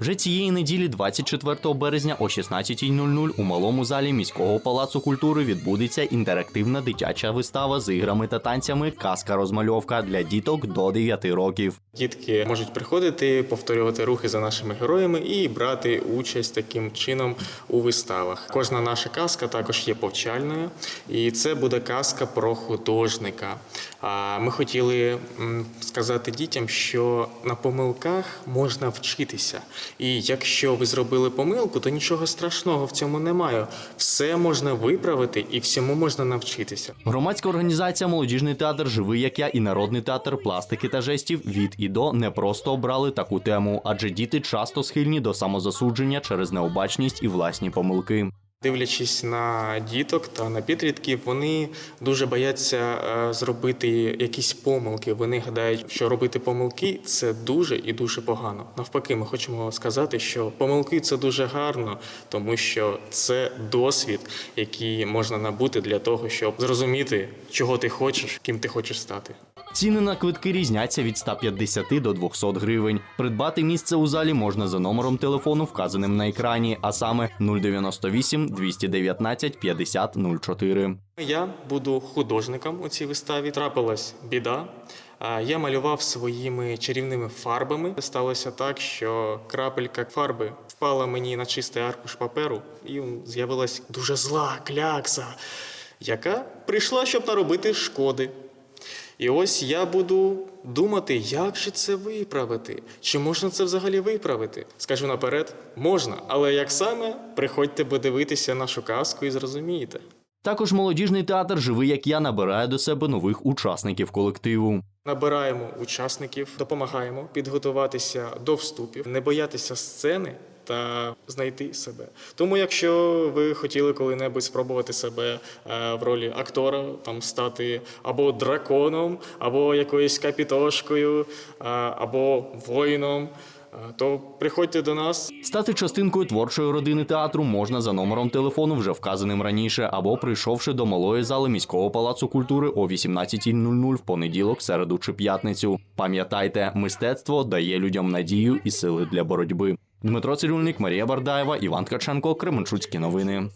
Вже цієї неділі, 24 березня о 16.00 у малому залі міського палацу культури відбудеться інтерактивна дитяча вистава з іграми та танцями Казка розмальовка для діток до 9 років. Дітки можуть приходити, повторювати рухи за нашими героями і брати участь таким чином у виставах. Кожна наша казка також є повчальною, і це буде казка про художника. А ми хотіли сказати дітям, що на помилках можна вчитися. І якщо ви зробили помилку, то нічого страшного в цьому немає. Все можна виправити і всьому можна навчитися. Громадська організація Молодіжний театр Живий як я і народний театр пластики та жестів від і до не просто обрали таку тему, адже діти часто схильні до самозасудження через необачність і власні помилки. Дивлячись на діток та на підлітків, вони дуже бояться е, зробити якісь помилки. Вони гадають, що робити помилки це дуже і дуже погано. Навпаки, ми хочемо сказати, що помилки це дуже гарно, тому що це досвід, який можна набути для того, щоб зрозуміти, чого ти хочеш, ким ти хочеш стати. Ціни на квитки різняться від 150 до 200 гривень. Придбати місце у залі можна за номером телефону, вказаним на екрані, а саме 098 219 50 04. Я буду художником у цій виставі. Трапилась біда. Я малював своїми чарівними фарбами. Сталося так, що крапелька фарби впала мені на чистий аркуш паперу, і з'явилась дуже зла клякса, яка прийшла, щоб наробити шкоди. І ось я буду думати, як же це виправити? Чи можна це взагалі виправити? Скажу наперед, можна, але як саме приходьте подивитися нашу казку і зрозумієте. Також молодіжний театр Живий як я набирає до себе нових учасників колективу. Набираємо учасників, допомагаємо підготуватися до вступів, не боятися сцени та знайти себе. Тому, якщо ви хотіли коли-небудь спробувати себе е, в ролі актора, там стати або драконом, або якоюсь капітошкою, е, або воїном, е, то приходьте до нас. Стати частинкою творчої родини театру можна за номером телефону, вже вказаним раніше, або прийшовши до малої зали міського палацу культури о 18.00 в понеділок, середу чи п'ятницю. Пам'ятайте, мистецтво дає людям надію і сили для боротьби. Дмитро Цирюльник, Марія Бардаєва, Іван Ткаченко, Кременчуцькі новини.